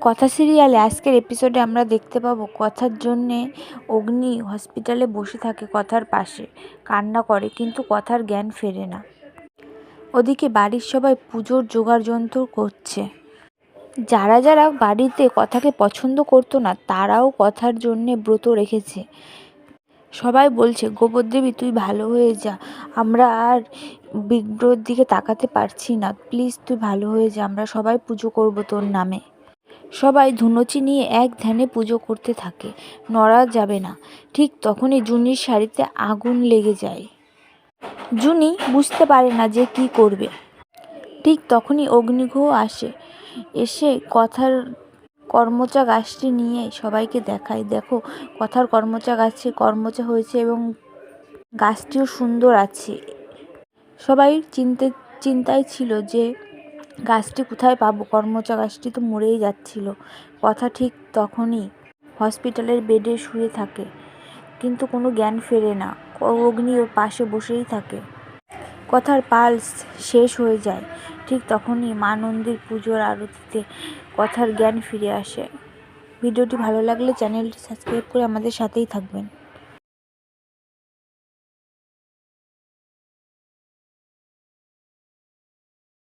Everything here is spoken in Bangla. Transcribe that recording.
কথা সিরিয়ালে আজকের এপিসোডে আমরা দেখতে পাবো কথার জন্যে অগ্নি হসপিটালে বসে থাকে কথার পাশে, কান্না করে কিন্তু কথার জ্ঞান ফেরে না। ওদিকে বাড়ির সবাই পুজোর জোগাড় যন্ত্র করছে। যারা যারা বাড়িতে কথাকে পছন্দ করতো না, তারাও কথার জন্যে ব্রত রেখেছে। সবাই বলছে গোবরদেবী তুই ভালো হয়ে যা। আমরা আর বিগ্রহের দিকে তাকাতে পারছি না। প্লিজ তুই ভালো হয়ে যা। আমরা সবাই পুজো করব তোর নামে। সবাই ধুনুচি নিয়ে এক ধ্যানে পুজো করতে থাকে। নড়া যাবে না। ঠিক তখনই জুনির শাড়িতে আগুন লেগে যায়। জুনি বুঝতে পারে না যে কি করবে। ঠিক তখনই অগ্নিগ্রহ আসে। এসে কথার কর্মচা গাছটি নিয়ে সবাইকে দেখায়। দেখো, কথার কর্মচা গাছে কর্মচা হয়েছে এবং গাছটিও সুন্দর আছে। সবাই চিনতে, চিন্তায় ছিল যে গাছটি কোথায় পাবো? কর্মচা গাছটি তো মরেই যাচ্ছিল। কথা ঠিক তখনই হসপিটালের বেডে শুয়ে থাকে, কিন্তু কোনো জ্ঞান ফেরে না। অগ্নি ওর পাশে বসেই থাকে। কথার পালস শেষ হয়ে যায়। ঠিক তখনই মা নন্দীর পুজোর আরতিতে কথার জ্ঞান ফিরে আসে। ভিডিওটি ভালো লাগলে চ্যানেলটি সাবস্ক্রাইব করে আমাদের সাথেই থাকবেন।